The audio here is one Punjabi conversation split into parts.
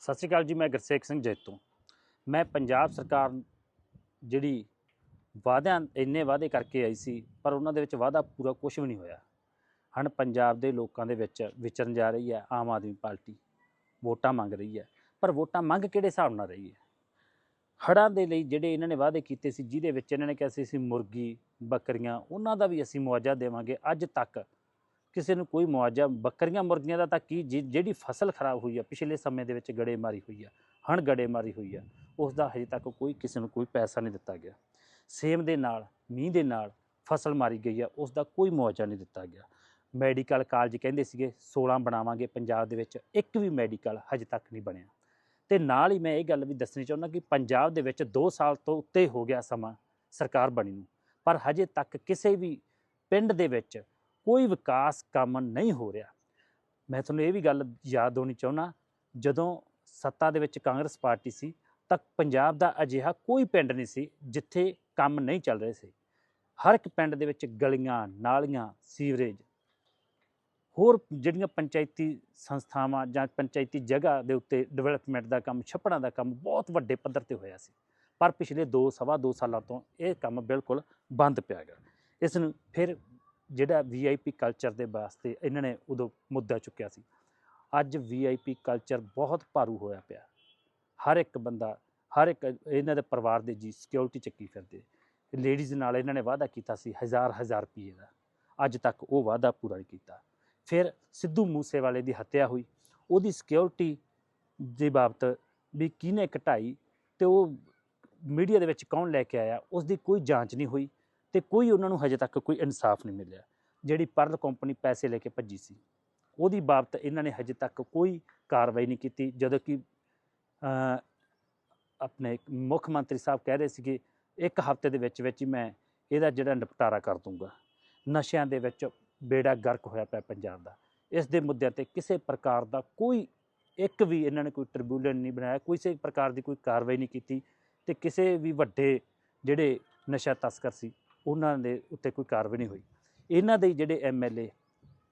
ਸਤਿ ਸ਼੍ਰੀ ਅਕਾਲ ਜੀ, ਮੈਂ ਗੁਰਸੇਖ ਸਿੰਘ ਜੈਤੋਂ। ਮੈਂ ਪੰਜਾਬ ਸਰਕਾਰ ਜਿਹੜੀ ਵਾਅਦਿਆਂ, ਇੰਨੇ ਵਾਅਦੇ ਕਰਕੇ ਆਈ ਸੀ, ਪਰ ਉਹਨਾਂ ਦੇ ਵਿੱਚ ਵਾਅਦਾ ਪੂਰਾ ਕੁਝ ਵੀ ਨਹੀਂ ਹੋਇਆ। ਹਨ ਪੰਜਾਬ ਦੇ ਲੋਕਾਂ ਦੇ ਵਿੱਚ ਵਿਚਰਨ ਜਾ ਰਹੀ ਹੈ, ਆਮ ਆਦਮੀ ਪਾਰਟੀ ਵੋਟਾਂ ਮੰਗ ਰਹੀ ਹੈ, ਪਰ ਵੋਟਾਂ ਮੰਗ ਕਿਹੜੇ ਹਿਸਾਬ ਨਾਲ ਰਹੀ ਹੈ? ਹੜ੍ਹਾਂ ਦੇ ਲਈ ਜਿਹੜੇ ਇਹਨਾਂ ਨੇ ਵਾਅਦੇ ਕੀਤੇ ਸੀ, ਜਿਹਦੇ ਵਿੱਚ ਇਹਨਾਂ ਨੇ ਕਿਹਾ ਸੀ ਅਸੀਂ ਮੁਰਗੀ, ਬੱਕਰੀਆਂ, ਉਹਨਾਂ ਦਾ ਵੀ ਅਸੀਂ ਮੁਆਵਜ਼ਾ ਦੇਵਾਂਗੇ ਅੱਜ ਤੱਕ। ਕਿਸੇ ਨੂੰ ਕੋਈ ਮੁਆਵਜ਼ਾ, ਬੱਕਰੀਆਂ, ਮੁਰਗੀਆਂ ਦਾ ਤਾਂ ਕੀ ਜਿ- ਜਿਹੜੀ ਫਸਲ ਖਰਾਬ ਹੋਈ ਆ, ਪਿਛਲੇ ਸਮੇਂ ਦੇ ਵਿੱਚ ਗੜੇ ਮਾਰੀ ਹੋਈ ਆ, ਹਣ ਗੜੇ ਮਾਰੀ ਹੋਈ ਆ, ਉਸ ਦਾ ਹਜੇ ਤੱਕ ਕੋਈ ਕਿਸੇ ਨੂੰ ਕੋਈ ਪੈਸਾ ਨਹੀਂ ਦਿੱਤਾ ਗਿਆ। ਸੇਮ ਦੇ ਨਾਲ, ਮੀਂਹ ਦੇ ਨਾਲ ਫਸਲ ਮਾਰੀ ਗਈ ਆ, ਉਸ ਦਾ ਕੋਈ ਮੁਆਵਜ਼ਾ ਨਹੀਂ ਦਿੱਤਾ ਗਿਆ। ਮੈਡੀਕਲ ਕਾਲਜ ਕਹਿੰਦੇ ਸੀਗੇ 16 ਬਣਾਵਾਂਗੇ, ਪੰਜਾਬ ਦੇ ਵਿੱਚ ਇੱਕ ਵੀ ਮੈਡੀਕਲ ਹਜੇ ਤੱਕ ਨਹੀਂ ਬਣਿਆ। ਤੇ ਨਾਲ ਹੀ ਮੈਂ ਇਹ ਗੱਲ ਵੀ ਦੱਸਣੀ ਚਾਹੁੰਦਾ ਕਿ ਪੰਜਾਬ ਦੇ ਵਿੱਚ 2 ਸਾਲ ਤੋਂ ਉੱਤੇ ਹੋ ਗਿਆ ਸਮਾਂ ਸਰਕਾਰ ਬਣੀ ਨੂੰ, ਪਰ ਹਜੇ ਤੱਕ ਕਿਸੇ ਵੀ ਪਿੰਡ ਦੇ ਵਿੱਚ ਕੋਈ ਵਿਕਾਸ ਕੰਮ ਨਹੀਂ ਹੋ ਰਿਹਾ। ਮੈਂ ਤੁਹਾਨੂੰ ਇਹ ਵੀ ਗੱਲ ਯਾਦ ਹੋਣੀ ਚਾਹੁੰਦਾ, ਜਦੋਂ ਸੱਤਾ ਦੇ ਵਿੱਚ ਕਾਂਗਰਸ ਪਾਰਟੀ ਸੀ ਤਾਂ ਪੰਜਾਬ ਦਾ ਅਜਿਹਾ ਕੋਈ ਪਿੰਡ ਨਹੀਂ ਸੀ ਜਿੱਥੇ ਕੰਮ ਨਹੀਂ ਚੱਲ ਰਹੇ ਸੀ। ਹਰ ਇੱਕ ਪਿੰਡ ਦੇ ਵਿੱਚ ਗਲੀਆਂ, ਨਾਲੀਆਂ, ਸੀਵਰੇਜ, ਹੋਰ ਜਿਹੜੀਆਂ ਪੰਚਾਇਤੀ ਸੰਸਥਾਵਾਂ ਜਾਂ ਪੰਚਾਇਤੀ ਜਗ੍ਹਾ ਦੇ ਉੱਤੇ ਡਿਵੈਲਪਮੈਂਟ ਦਾ ਕੰਮ, ਛੱਪੜਾਂ ਦਾ ਕੰਮ ਬਹੁਤ ਵੱਡੇ ਪੱਧਰ ਤੇ ਹੋਇਆ ਸੀ। ਪਰ ਪਿਛਲੇ 2 ਸਵਾ 2 ਸਾਲਾਂ ਤੋਂ ਇਹ ਕੰਮ ਬਿਲਕੁਲ ਬੰਦ ਪਿਆ ਗਿਆ। ਇਸ ਨੂੰ ਫਿਰ ਜਿਹੜਾ ਵੀਆਈਪੀ ਕਲਚਰ ਦੇ ਵਾਸਤੇ ਇਹਨਾਂ ਨੇ ਉਦੋਂ ਮੁੱਦਾ ਚੁੱਕਿਆ ਸੀ। ਅੱਜ ਵੀਆਈਪੀ ਕਲਚਰ ਬਹੁਤ ਭਾਰੂ ਹੋਇਆ ਪਿਆ। ਹਰ ਇੱਕ ਬੰਦਾ, ਹਰ ਇੱਕ ਇਹਨਾਂ ਦੇ ਪਰਿਵਾਰ ਦੇ ਜੀ ਸਿਕਿਉਰਿਟੀ ਚੱਕੀ ਫਿਰਦੇ। ਲੇਡੀਜ਼ ਨਾਲ ਇਹਨਾਂ ਨੇ ਵਾਅਦਾ ਕੀਤਾ ਸੀ ਹਜ਼ਾਰ ਹਜ਼ਾਰ ਰੁਪਏ ਦਾ। ਅੱਜ ਤੱਕ ਉਹ ਵਾਅਦਾ ਪੂਰਾ ਨਹੀਂ ਕੀਤਾ। ਫਿਰ ਸਿੱਧੂ ਮੂਸੇਵਾਲੇ ਦੀ ਹੱਤਿਆ ਹੋਈ। ਉਹਦੀ ਸਿਕਿਉਰਿਟੀ ਦੇ ਬਾਬਤ ਵੀ ਕਿਹਨੇ ਘਟਾਈ ਤੇ ਉਹ ਮੀਡੀਆ ਦੇ ਵਿੱਚ ਕੌਣ ਲੈ ਕੇ ਆਇਆ ਉਸ ਦੀ ਕੋਈ ਜਾਂਚ ਨਹੀਂ ਹੋਈ। ਤੇ ਕੋਈ ਉਹਨਾਂ ਨੂੰ ਹਜੇ ਤੱਕ ਕੋਈ ਇਨਸਾਫ ਨਹੀਂ ਮਿਲਿਆ। ਜਿਹੜੀ ਪਰਲ ਕੰਪਨੀ ਪੈਸੇ ਲੈ ਕੇ ਭੱਜੀ ਸੀ, ਉਹਦੀ ਬਾਬਤ ਇਹਨਾਂ ਨੇ ਹਜੇ ਤੱਕ ਕੋਈ ਕਾਰਵਾਈ ਨਹੀਂ ਕੀਤੀ। ਜਦੋਂ ਕਿ ਆਪਣੇ ਮੁੱਖ ਮੰਤਰੀ ਸਾਹਿਬ ਕਹਿ ਰਹੇ ਸੀਗੇ, ਇੱਕ ਹਫ਼ਤੇ ਦੇ ਵਿੱਚ ਵਿੱਚ ਹੀ ਮੈਂ ਇਹਦਾ ਜਿਹੜਾ ਨਿਪਟਾਰਾ ਕਰ ਦੂੰਗਾ ਨਸ਼ਿਆਂ ਦੇ ਵਿੱਚ ਬੇੜਾ ਗਰਕ ਹੋਇਆ ਪਿਆ ਪੰਜਾਬ ਦਾ। ਇਸ ਦੇ ਮੁੱਦਿਆਂ ਤੇ ਕਿਸੇ ਪ੍ਰਕਾਰ ਦਾ ਕੋਈ ਇੱਕ ਵੀ ਇਹਨਾਂ ਨੇ ਕੋਈ ਟ੍ਰਿਬਿਊਨਲ ਨਹੀਂ ਬਣਾਇਆ, ਕਿਸੇ ਪ੍ਰਕਾਰ ਦੀ ਕੋਈ ਕਾਰਵਾਈ ਨਹੀਂ ਕੀਤੀ ਤੇ ਕਿਸੇ ਵੀ ਵੱਡੇ ਜਿਹੜੇ ਨਸ਼ਾ ਤਸਕਰ ਸੀ ਉਹਨਾਂ ਦੇ ਉੱਤੇ ਕੋਈ ਕਾਰਵਾਈ ਨਹੀਂ ਹੋਈ। ਇਹਨਾਂ ਦੇ ਹੀ ਜਿਹੜੇ ਐਮਐਲਏ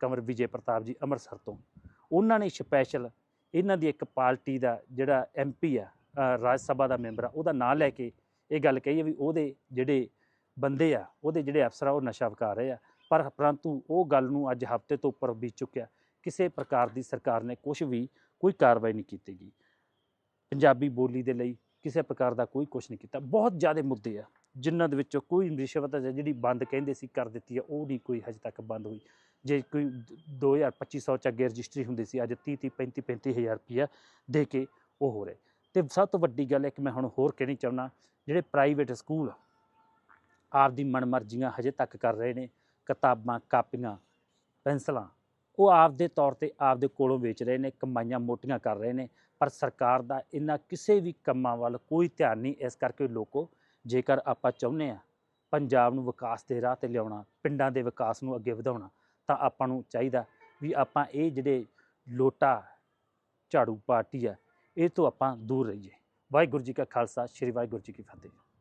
ਕਮਰ ਵਿਜੇ ਪ੍ਰਤਾਪ ਜੀ ਅੰਮ੍ਰਿਤਸਰ ਤੋਂ, ਉਹਨਾਂ ਨੇ ਸਪੈਸ਼ਲ ਇਹਨਾਂ ਦੀ ਇੱਕ ਪਾਰਟੀ ਦਾ ਜਿਹੜਾ ਐਮਪੀ ਆ ਰਾਜ ਸਭਾ ਦਾ ਮੈਂਬਰ ਆ, ਉਹਦਾ ਨਾਂ ਲੈ ਕੇ ਇਹ ਗੱਲ ਕਹੀ ਹੈ ਵੀ ਉਹਦੇ ਜਿਹੜੇ ਬੰਦੇ ਆ, ਉਹਦੇ ਜਿਹੜੇ ਅਫਸਰ ਆ, ਉਹ ਨਸ਼ਾ ਵਿਕਾ ਰਹੇ ਆ। ਪਰ ਪਰੰਤੂ ਉਹ ਗੱਲ ਨੂੰ ਅੱਜ ਹਫ਼ਤੇ ਤੋਂ ਉੱਪਰ ਬੀਤ ਚੁੱਕਿਆ। ਕਿਸੇ ਪ੍ਰਕਾਰ ਦੀ ਸਰਕਾਰ ਨੇ ਕੁਝ ਵੀ ਕੋਈ ਕਾਰਵਾਈ ਨਹੀਂ ਕੀਤੀ ਗਈ ਪੰਜਾਬੀ ਬੋਲੀ ਦੇ ਲਈ ਕਿਸੇ ਪ੍ਰਕਾਰ ਦਾ ਕੋਈ ਕੁਝ ਨਹੀਂ ਕੀਤਾ। ਬਹੁਤ ਜ਼ਿਆਦਾ ਮੁੱਦੇ ਆ। ਜਿਨ੍ਹਾਂ ਦੇ ਵਿੱਚੋਂ ਕੋਈ ਰਿਸ਼ਵਤ ਜਿਹੜੀ ਬੰਦ ਕਹਿੰਦੇ ਸੀ ਕਰ ਦਿੱਤੀ ਆ ਉਹ ਨਹੀਂ ਕੋਈ ਹਜੇ ਤੱਕ ਬੰਦ ਹੋਈ। ਜੇ ਕੋਈ 2250 ਚ ਅੱਗੇ ਰਜਿਸਟਰੀ ਹੁੰਦੀ ਸੀ, ਅੱਜ 30 30 35 35000 ਰੁਪਇਆ ਦੇ ਕੇ ਉਹ ਹੋ ਰਹੇ। ਤੇ ਸਭ ਤੋਂ ਵੱਡੀ ਗੱਲ ਇੱਕ ਮੈਂ ਹੁਣ ਹੋਰ ਕਹਿਣੀ ਚਾਹੁੰਦਾ, ਜਿਹੜੇ ਪ੍ਰਾਈਵੇਟ ਸਕੂਲ ਆਪਦੀ ਮਨਮਰਜ਼ੀਆਂ ਹਜੇ ਤੱਕ ਕਰ ਰਹੇ ਨੇ, ਕਿਤਾਬਾਂ, ਕਾਪੀਆਂ, ਪੈਨਸਲਾਂ, ਉਹ ਆਪਦੇ ਤੌਰ ਤੇ ਆਪਦੇ ਕੋਲੋਂ ਵੇਚ ਰਹੇ ਨੇ, ਕਮਾਈਆਂ ਮੋਟੀਆਂ ਕਰ ਰਹੇ ਨੇ, ਪਰ ਸਰਕਾਰ ਦਾ ਇਹਨਾਂ ਕਿਸੇ ਵੀ ਕੰਮਾਂ ਵੱਲ ਕੋਈ ਧਿਆਨ ਨਹੀਂ, ਇਸ ਕਰਕੇ ਲੋਕੋ ਜੇਕਰ ਆਪਾਂ ਚਾਹੁੰਦੇ ਆ ਪੰਜਾਬ ਨੂੰ ਵਿਕਾਸ ਦੇ ਰਾਹ ਤੇ ਲਿਆਉਣਾ, ਪਿੰਡਾਂ ਦੇ ਵਿਕਾਸ ਨੂੰ ਅੱਗੇ ਵਧਾਉਣਾ, ਤਾਂ ਆਪਾਂ ਨੂੰ ਚਾਹੀਦਾ ਵੀ ਆਪਾਂ ਇਹ ਜਿਹੜੇ ਲੋਟਾ ਝਾੜੂ ਪਾਰਟੀ ਆ, ਇਹ ਤੋਂ ਆਪਾਂ ਦੂਰ ਰਹੀਏ। ਵਾਹਿਗੁਰੂ ਜੀ ਕਾ ਖਾਲਸਾ, ਸ੍ਰੀ ਵਾਹਿਗੁਰੂ ਜੀ ਕੀ ਫਤਿਹ।